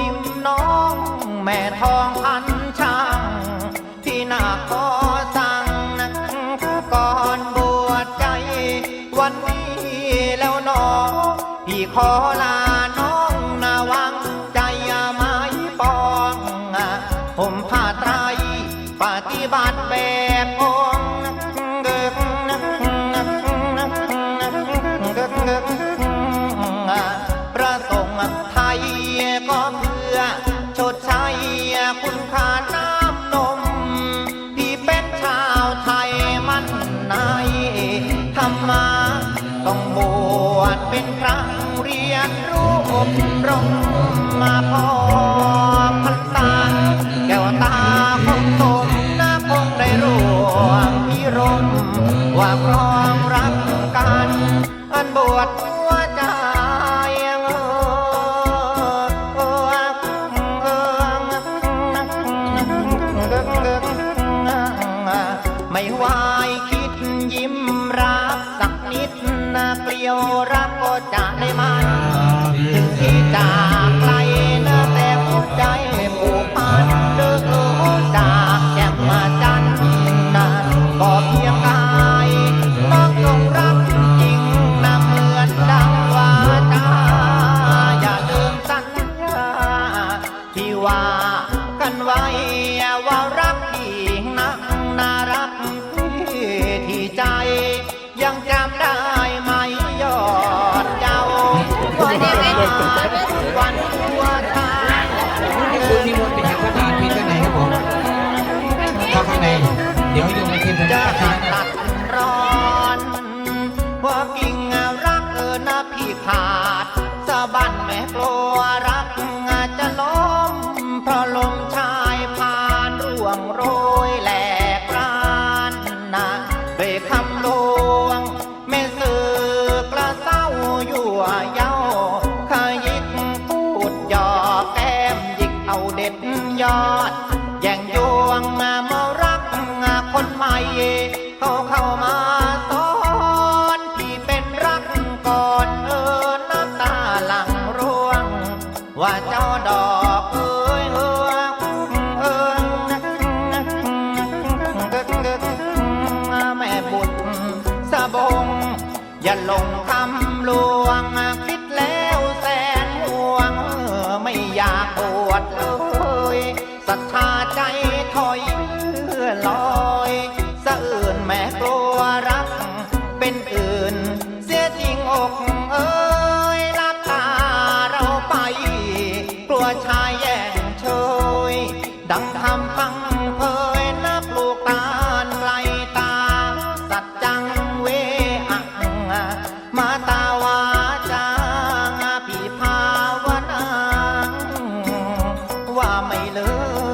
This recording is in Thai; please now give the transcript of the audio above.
นิ่มน้อง แม่ทองพันช่างที่นาขอสั่งนักก่อนบวชใจ วันนี้แล้วหนอพี่ขอลาน้องนาวังใจอย่าไม้ปองผมผ้าไตรปฏิบัติแบบอ เป็นครั้งเรียนรู้อบรมมาพอพรรษาแก้วตาคงสมนะคงได้ร่วมพิรมว่าครองรักกัน อันบวชหัวใจไม่วายคิดยิ้มรักสักนิดนะ จากไกลนะแต่หัวใจผูกพันเด้อจากแก้มมาจันทร์นะก็เพียงกายต้องจงรักจริงนะเหมือนดังวาจาอย่าลืมสัญญาที่ว่ากันไว้ว่ารักพี่นักน่ารักพี่ที่ใจยังจำได้ไหมยอดเจ้า ว่ามาวันตัวชายคุณนิมนต์ไปทางพระทานมีข้างในครับผมเข้าข้างใน เดี๋ยวโยมมาเทียนจะจะทานตัดร้อนว่ากิ่งรักเออนะพี่ขา ล็ดยอด แย่งยวงมามารักคนใหม่เขาเข้ามาสอนพี่เป็นรักก่อนเออน้ำตาหลังร่วง ว่าเจ้าดอกเอ้ยเออเออแม่บุตรสะบงอย่าลงคำลวง พังเผยนับลูกตาไกลตา สัจจังเวอังมาตาวาจางปีภาวนางว่าไม่เลิก